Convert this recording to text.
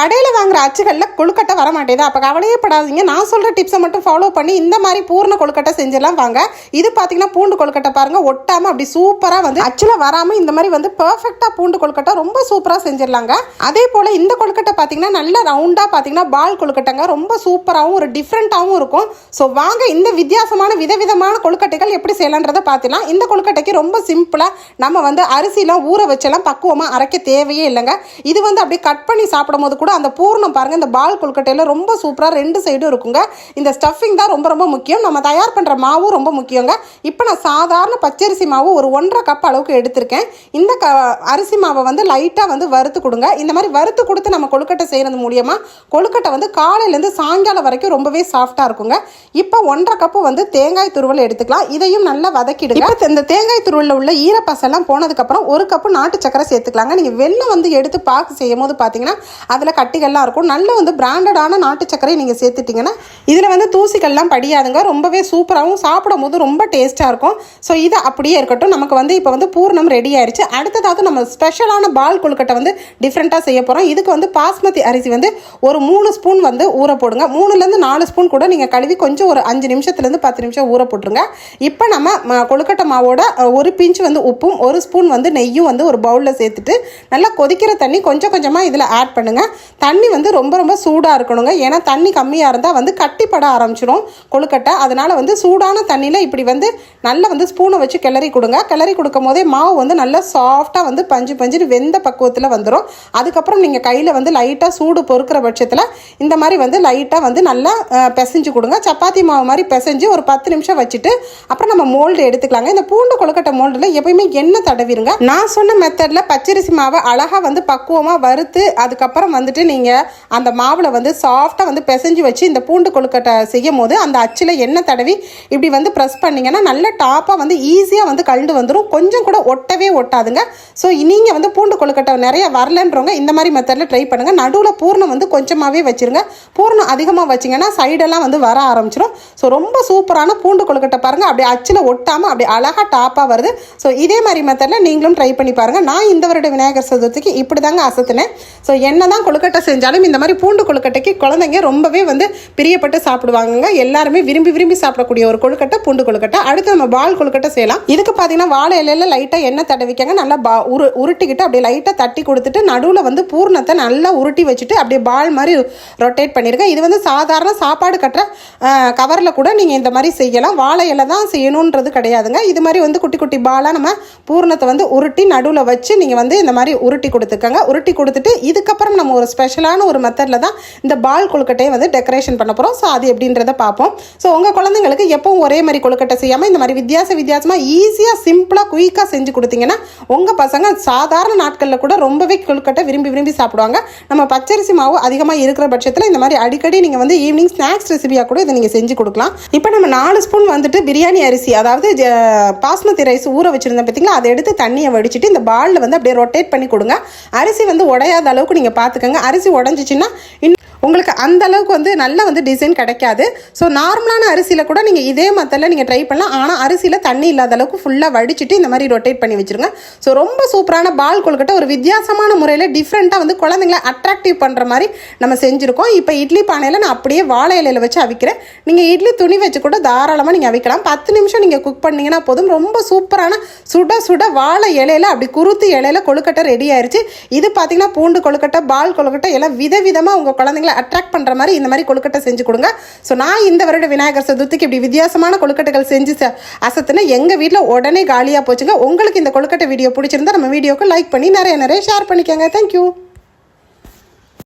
கடையில் வாங்குற அச்சுகளில் கொழுக்கட்டை வர மாட்டேது அப்போ கவலையே படாதீங்க. நான் சொல்கிற டிப்ஸை மட்டும் ஃபாலோ பண்ணி இந்த மாதிரி பூர்ண கொழுக்கட்டை செஞ்சிடலாம் வாங்க. இது பார்த்தீங்கன்னா பூண்டு கொழுக்கட்டை பாருங்கள் ஒட்டாமல் அப்படி சூப்பராக வந்து அச்சில் வராமல் இந்த மாதிரி வந்து பர்ஃபெக்டாக பூண்டு கொழுக்கட்டை ரொம்ப சூப்பராக செஞ்சிடலாங்க. அதே போல் இந்த கொழுக்கட்டை பார்த்தீங்கன்னா நல்ல ரவுண்டாக பார்த்தீங்கன்னா பால் கொழுக்கட்டைங்க. ரொம்ப சூப்பராகவும் ஒரு டிஃப்ரெண்ட்டாகவும் இருக்கும். ஸோ வாங்க இந்த வித்தியாசமான விதவிதமான கொழுக்கட்டைகள் எப்படி செய்யலான்றதை பார்த்துலாம் இந்த கொழுக்கட்டைக்கு ரொம்ப சிம்பிளாக நம்ம வந்து அரிசிலாம் ஊற வச்செல்லாம் பக்குவமாக அரைக்க தேவையே இல்லைங்க. இது வந்து அப்படியே கட் பண்ணி சாப்பிடும் போது கூட அந்த பூர்ணம் பாருங்க இந்த பால் கொழுக்கட்டையில ரொம்ப சூப்பராக ரெண்டு சைடும் இருக்குங்க. இந்த ஸ்டஃபிங் தான் ரொம்ப ரொம்ப முக்கியம். நம்ம தயார் பண்ணுற மாவும் ரொம்ப முக்கியங்க. இப்போ நான் சாதாரண பச்சரிசி மாவு ஒரு ஒன்றரை கப் அளவுக்கு எடுத்திருக்கேன். இந்த க அரிசி மாவை வந்து லைட்டாக வந்து வறுத்து கொடுங்க. இந்த மாதிரி வறுத்து கொடுத்து நம்ம கொழுக்கட்டை செய்கிறது மூலியமா கொழுக்கட்டை வந்து காலையிலேருந்து சாயங்காலம் வரைக்கும் ரொம்பவே சாஃப்டாக இருக்குங்க. இப்போ ஒன்றரை கப்பு வந்து தேங்காய் துருவல் எடுத்துக்கலாம். இதையும் நல்லா வதக்கிடுங்க. இந்த தேங்காய் துருவலில் உள்ள ஈரப்பசெல்லாம் போனதுக்கப்புறம் ஒரு கப்பு நாட்டு சக்கரை சேர்த்துக்கலாங்க. நீங்கள் வெள்ளம் வந்து எடுத்து பாக்கு செய்யும் போது பார்த்தீங்கன்னா அதில் கட்டிகள்லாம் இருக்கும். நல்ல வந்து பிராண்டடான நாட்டு சக்கரை நீங்கள் சேர்த்துட்டிங்கன்னா இதில் வந்து தூசிகள்லாம் படியாதுங்க. ரொம்பவே சூப்பராகவும் சாப்பிடும் போது ரொம்ப டேஸ்ட்டாக இருக்கும். ஸோ இது அப்படியே இருக்கட்டும். நமக்கு வந்து இப்போ வந்து பூர்ணம் ரெடி ஆயிடுச்சு அடுத்ததாவது நம்ம ஸ்பெஷலான பால் கொழுக்கட்டை வந்து டிஃப்ரெண்ட்டாக செய்ய போகிறோம் இதுக்கு வந்து பாஸ்மதி அரிசி வந்து ஒரு மூணு ஸ்பூன் வந்து ஊற போடுங்க. மூணுலேருந்து நாலு ஸ்பூன் கூட நீங்கள் கழுவி கொஞ்சம் ஒரு அஞ்சு நிமிஷத்துலேருந்து பத்து நிமிஷம் ஊற போட்டுருங்க. இப்போ நம்ம கொழுக்கட்டை மாவோட ஒரு பிஞ்ச் வந்து உப்பும் ஒரு ஸ்பூன் வந்து நெய்யும் வந்து ஒரு பவுலில் சேர்த்துட்டு நல்லா கொதிக்கிற தண்ணி கொஞ்சம் கொஞ்சமாக இதில் ஆட் பண்ணுங்கள் தண்ணி வந்து ரொம்ப ரொம்ப சூடாக இருக்கணுங்க. ஏன்னா தண்ணி கம்மியாக இருந்தால் வந்து கட்டிப்பட ஆரம்பிச்சிடும் கொழுக்கட்டை. அதனால் வந்து சூடான தண்ணியில் இப்படி வந்து நல்லா வந்து ஸ்பூனை வச்சு கிளறி கொடுங்க. கிளறி கொடுக்கும் போதே மாவு வந்து நல்லா சாஃப்டாக வந்து பஞ்சு பஞ்சுன்னு வெந்த பக்குவத்தில் வந்துடும் அதுக்கப்புறம் நீங்கள் கையில் வந்து லைட்டாக சூடு பொறுக்கிற பட்சத்தில் இந்த மாதிரி வந்து லைட்டாக வந்து நல்லா பிசைஞ்சு கொடுங்க. சப்பாத்தி மாவு மாதிரி பிசைஞ்சு ஒரு பத்து நிமிஷம் வச்சுட்டு அப்புறம் நம்ம மோல்டு எடுத்துக்கலாங்க. இந்த பூண்டு கொழுக்கட்டை மோல்டில் எப்பயுமே எண்ணெய் தடவிருங்க. நான் சொன்ன மெத்தடில் பச்சரிசி மாவை அழகாக வந்து பக்குவமாக வறுத்து அதுக்கப்புறம் வந்து வந்துட்டு நீங்கள் அந்த மாவில் வந்து சாஃப்டாக வந்து பிசைஞ்சு வச்சு இந்த பூண்டு கொழுக்கட்டை செய்யும் போது அந்த அச்சில் எண்ணெய் தடவி இப்படி வந்து ப்ரெஸ் பண்ணிங்கன்னா நல்ல டாப்பாக வந்து ஈஸியாக வந்து கழண்டு வந்துடும் கொஞ்சம் கூட ஒட்டவே ஒட்டாதுங்க. ஸோ நீங்கள் வந்து பூண்டு கொழுக்கட்டை நிறைய வரலன்றவங்க இந்த மாதிரி மெத்தடில் ட்ரை பண்ணுங்கள் நடுவில் பூர்ணம் வந்து கொஞ்சமாகவே வச்சுருங்க. பூர்ணம் அதிகமாக வச்சிங்கன்னா சைடெல்லாம் வந்து வர ஆரம்பிச்சிடும் ஸோ ரொம்ப சூப்பரான பூண்டு கொழுக்கட்டை பாருங்கள் அப்படியே அச்சில் ஒட்டாமல் அப்படியே அழகாக டாப்பாக வருது. ஸோ இதே மாதிரி மெத்தடில் நீங்களும் ட்ரை பண்ணி பாருங்கள் நான் இந்த வருட விநாயகர் சதுர்த்திக்கு இப்படி தாங்க அசத்தினேன். ஸோ என்ன தான் கொழுக்கட்டை கொழுக்கட்டை செஞ்சாலும் இந்த மாதிரி பூண்டு கொழுக்கட்டைக்கு குழந்தைங்க ரொம்பவே வந்து பிரியப்பட்டு சாப்பிடுவாங்க எல்லாருமே விரும்பி விரும்பி சாப்பிடக்கூடிய ஒரு கொழுக்கட்டை பூண்டு கொழுக்கட்டை. அடுத்து நம்ம பால் கொழுக்கட்டை செய்யலாம். இதுக்கு பார்த்தீங்கன்னா வாழை இலையில லைட்டாக எண்ணெய் தடவிக்கங்க. நல்லா பா உரு உருட்டிக்கிட்டு அப்படியே லைட்டாக தட்டி கொடுத்துட்டு நடுவில் வந்து பூர்ணத்தை நல்லா உருட்டி வச்சுட்டு அப்படியே பால் மாதிரி ரொட்டேட் பண்ணியிருக்கேன் இது வந்து சாதாரண சாப்பாடு கட்டுற கவரில் கூட நீங்கள் இந்த மாதிரி செய்யலாம். வாழை இலை தான் செய்யணுன்றது கிடையாதுங்க. இது மாதிரி வந்து குட்டி குட்டி பாலாக நம்ம பூர்ணத்தை வந்து உருட்டி நடுவில் வச்சு நீங்கள் வந்து இந்த மாதிரி உருட்டி கொடுத்துக்கோங்க. உருட்டி கொடுத்துட்டு இதுக்கப்புறம் நம்ம ஒரு ஸ்பெஷலான ஒரு மெத்தடில் தான் இந்த பால் கொழுக்கட்டையை வந்து டெக்கரேஷன் பண்ண போகிறோம் ஸோ அது எப்படின்றத பார்ப்போம். ஸோ உங்கள் குழந்தைங்களுக்கு எப்பவும் ஒரே மாதிரி கொழுக்கட்டை செய்யாமல் இந்த மாதிரி வித்தியாச வித்தியாசமாக ஈஸியாக சிம்பிளாக குயிக்காக செஞ்சு கொடுத்தீங்கன்னா உங்கள் பசங்க சாதாரண நாட்களில் கூட ரொம்பவே கொழுக்கட்டை விரும்பி விரும்பி சாப்பிடுவாங்க. நம்ம பச்சரிசி மாவு அதிகமாக இருக்கிற பட்சத்தில் இந்த மாதிரி அடிக்கடி நீங்கள் வந்து ஈவினிங் ஸ்நாக்ஸ் ரெசிபியாக கூட இதை நீங்கள் செஞ்சு கொடுக்கலாம். இப்போ நம்ம நாலு ஸ்பூன் வந்துட்டு பிரியாணி அரிசி அதாவது பாஸ்மதி ரைஸ் ஊற வச்சுருந்தேன் பார்த்தீங்களா அதை எடுத்து தண்ணியை வடிச்சிட்டு இந்த பாலில் வந்து அப்படியே ரொட்டேட் பண்ணி கொடுங்க. அரிசி வந்து உடையாத அளவுக்கு நீங்கள் பார்த்துக்கோங்க அரிசி உடஞ்சிச்சின்னா இன்னும் உங்களுக்கு அந்த அளவுக்கு வந்து நல்ல வந்து டிசைன் கிடைக்காது. ஸோ நார்மலான அரிசியில் கூட நீங்கள் இதே மத்தில் நீங்கள் ட்ரை பண்ணலாம். ஆனால் அரிசியில் தண்ணி இல்லாத அளவுக்கு ஃபுல்லாக வடிச்சிட்டு இந்த மாதிரி ரொட்டேட் பண்ணி வச்சுருங்க. ஸோ ரொம்ப சூப்பரான பால் கொழுக்கட்டை ஒரு வித்தியாசமான முறையில் டிஃப்ரெண்ட்டாக வந்து குழந்தைங்களை அட்ராக்டிவ் பண்ணுற மாதிரி நம்ம செஞ்சுருக்கோம். இப்போ இட்லி பானையில் நான் அப்படியே வாழை இலையில் வச்சு அவிக்கிறேன். நீங்கள் இட்லி துணி வச்சு கூட தாராளமாக நீங்கள் அவிக்கலாம். பத்து நிமிஷம் நீங்கள் குக் பண்ணிங்கன்னா போதும். ரொம்ப சூப்பரான சுட சுட வாழை இலையில அப்படி குருத்து இலையில கொழுக்கட்டை ரெடி ஆயிடுச்சு இது பார்த்தீங்கன்னா பூண்டு கொழுக்கட்டை பால் கொழுக்கட்டை எல்லாம் விதவிதமாக உங்கள் குழந்தைங்களை அட்ராக்ட் பண்ணுற மாதிரி இந்த மாதிரி கொழுக்கட்டை செஞ்சு கொடுங்க. ஸோ நான் இந்த வருட விநாயகர் சதுர்த்திக்கு இப்படி வித்தியாசமான கொழுக்கட்டைகள் செஞ்சு அசத்துன்னு. எங்கள் வீட்டில் உடனே காலியாக போச்சுங்க. உங்களுக்கு இந்த கொழுக்கட்டை வீடியோ பிடிச்சிருந்தா நம்ம வீடியோக்கு லைக் பண்ணி நிறைய நிறைய ஷேர் பண்ணிக்கோங்க. தேங்க்யூ